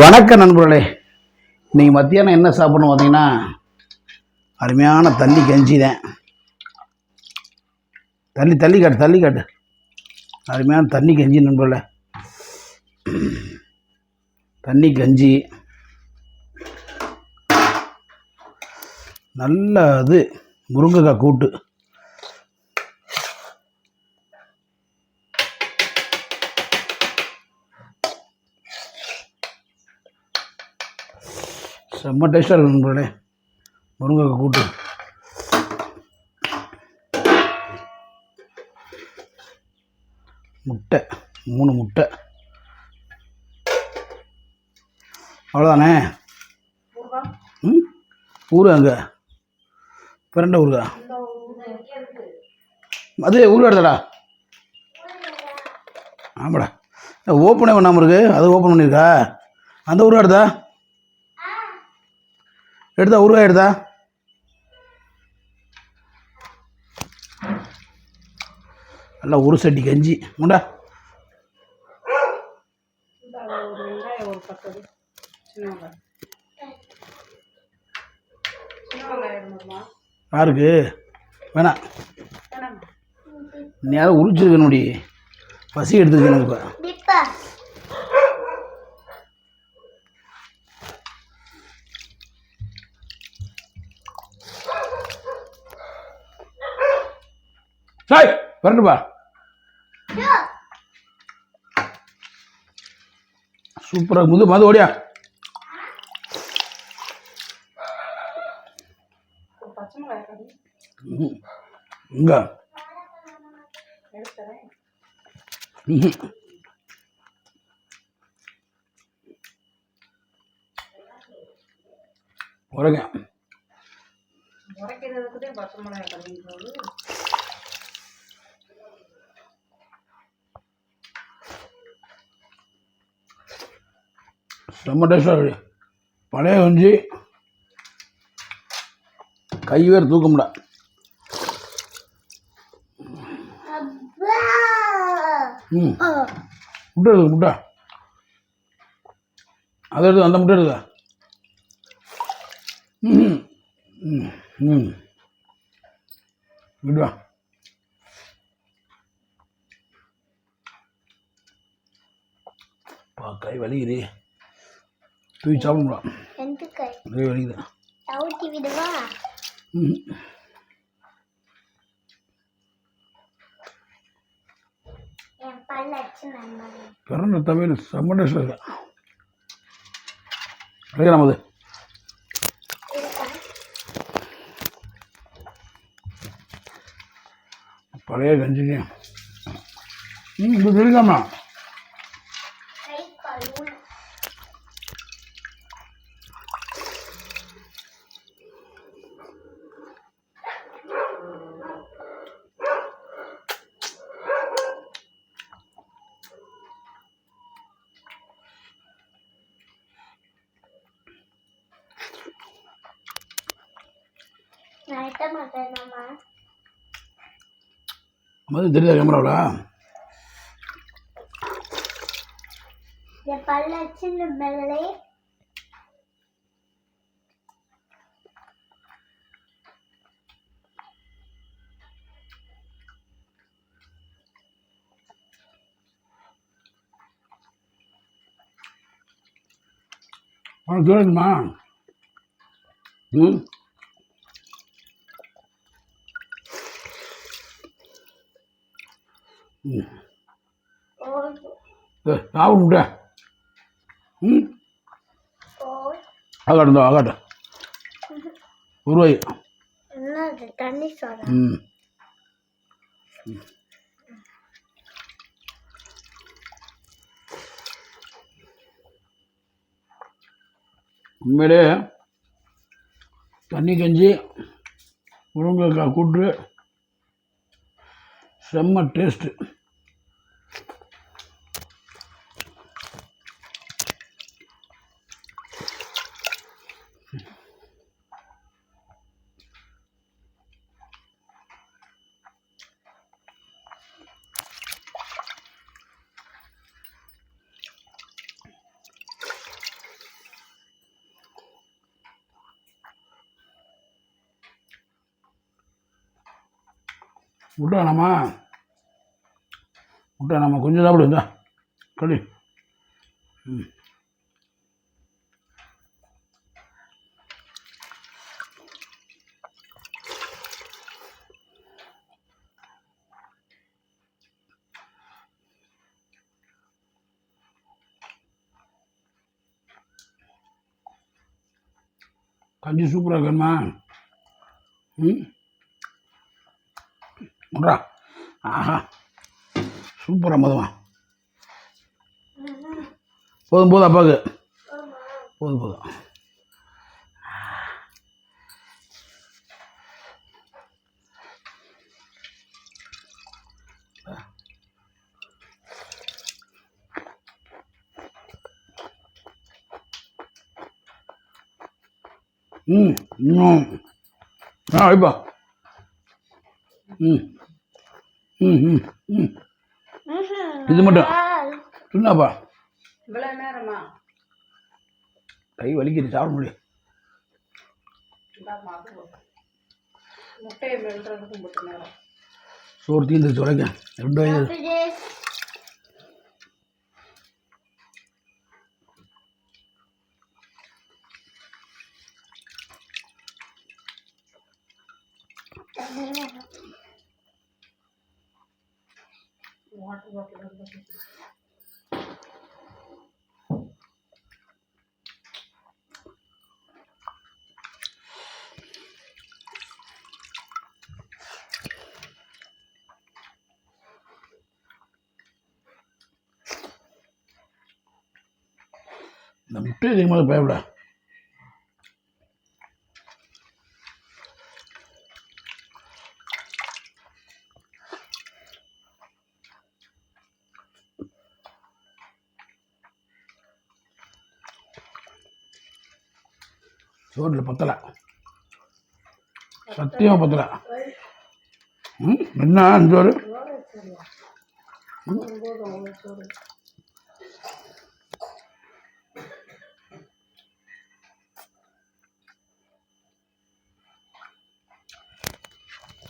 வணக்கம் நண்பர்களே. இன்னைக்கு மத்தியானம் என்ன சாப்பிடணும் பார்த்தீங்கன்னா அருமையான தண்ணி கஞ்சி தான் தள்ளி தள்ளி காட்டு தள்ளி காட்டு. அருமையான தண்ணி கஞ்சி நண்பர்களே. தண்ணி கஞ்சி. நல்ல இது முருங்கைக்காய் கூட்டு. செம்ம டேஸ்ட்டாக இருக்கும் நண்பர்களே. முருங்கைக்கு கூட்டு. முட்டை மூணு முட்டை. அவ்வளோதானே ம்? ஊரு அங்கே பிறண்ட ஊருக்கா? அது ஊருக்காடுதாடா ஆமாடா. ஓப்பனே பண்ணாமல் இருக்கு. அது ஓப்பன் பண்ணியிருக்கா? அந்த ஊர் எடுத்தா எடுத்தா உருவாக எடுத்தா? நல்லா ஒரு சட்டி கஞ்சி. உண்டா யாருக்கு? வேணாம் நேரம் உரிச்சிருக்கணுடி பசி எடுத்துருக்கு இப்போ வரட்டுப்பா சூப்பராக முது மது ஓடியா? இங்க. உரங்க உரைக்கிறதுக்குதே பச்சை மிளகாய் செம்ம டேஸ்ட்டாக இருக்கு பழைய கஞ்சி கை வேறு தூக்க முடியல. ம். முட்டை இருக்கு முட்டை. அதை எடுத்து அந்த முட்டை எடுக்க ம் ம் ம். விடுவா பா கை வலிக்குது. தூக்கி சாப்பிட முடியல எந்த கை கை வலிக்குது ம். பிறந்த தமிழ் செம்ம டேஸ்டாக இருக்கு. அழைக்கலாம் அது பழைய கஞ்சிக்கு ம் இப்போ தெரியாமா. மது தெரியுதா கேமராவில் உனக்கு கேளுங்கம்மா ம்? ம் ஓடு ஏ சாப்பிட முட்டை. ம்? ஆகாட்டும் ஆகாட்டும் உருவாய் தண்ணி ம். உண்மையிலே தண்ணி கஞ்சி முருங்கைக்காய் கூட்டு செம்ம டேஸ்ட்டு முட்டை வேணாமா? முட்டை வேணாமா கொஞ்சம் சாப்பிடு இந்தா. கழி ம். கஞ்சி சூப்பராக இருக்கணுமா ம். விட்றா ஆஹா. சூப்பராக மதுவா போதும் போதும் அப்பாவுக்கு. போதும் போதும். ம் இன்னும். ஆ வைப்பா. ம். ம் ம் ம். இது மட்டும். சொன்னாப்பா. இவ்வளோ நேரமா? கை வலிக்குது சாப்பிட முடியும். முட்டையை மட்டும் நேரம் சோறு தீந்துருச்சு உரைக்க ரெண்டு வயது. அப்படியே இந்த முட்டை அதிகமாக பயப்படா. சோறில் பத்தலை சத்தியமாக பத்தலை ம் என்ன சோறு போதும் ஒரு சோறு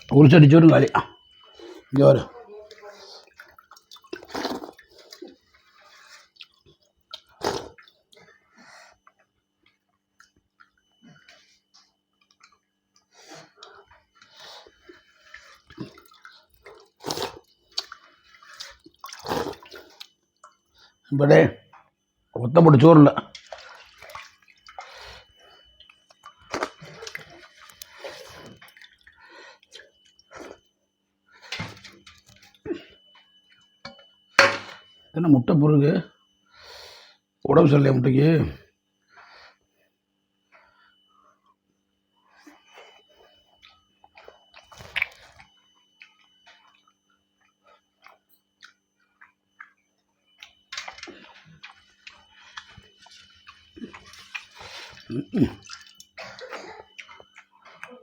ஒரு சட்டி சோறு காலி இங்கே வரு இப்படே ஒத்தப்பட்டு சோறு இல்லை. என்ன முட்டை பொருகு உடம்பு சரியில்லையா முட்டைக்கு?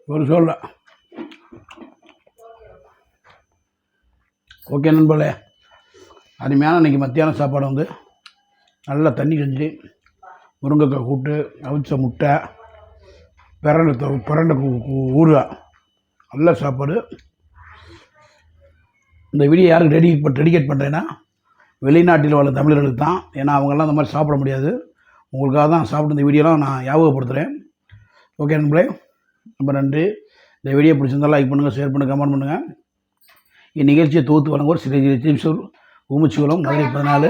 ஒரு சொல்ல ஓகே நண்பர்களே அருமையான இன்றைக்கி மத்தியான சாப்பாடு வந்து நல்லா தண்ணி கஞ்சி முருங்கைக்காய் கூட்டு அவிச்ச முட்டை பிரண்டை தொ ஊறுகாய் நல்ல சாப்பாடு இந்த வீடியோ யாருக்கு ரெடி டெடிகேட் பண்ணுறேன்னா வெளிநாட்டில் உள்ள தமிழர்களுக்கு தான் ஏன்னா அவங்கெல்லாம் அந்த மாதிரி சாப்பிட முடியாது உங்களுக்காக தான் சாப்பிட்டு இந்த வீடியோலாம் நான் ஞாபகப்படுத்துகிறேன். ஓகே நண்பர்களே ரொம்ப நன்றி. இந்த வீடியோ பிடிச்சிருந்தாலும் லைக் பண்ணுங்கள் ஷேர் பண்ணுங்கள் கமெண்ட் பண்ணுங்கள் இந்நிகழ்ச்சியை தொகுத்து வழங்குவோர் ஸ்ரீ திருச்சூர் ஊமச்சிகுளம் மதுரை பதினாலு.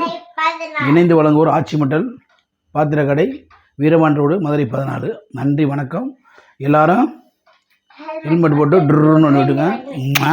இணைந்து வழங்குவோர் ஆட்சிமட்டல் பாத்திரக்கடை வீரமான்றோடு மதுரை பதினாலு. நன்றி வணக்கம். எல்லாரும் ஹெல்மெட் போட்டு ட்ருன்னு விட்டுங்க. ம்மா,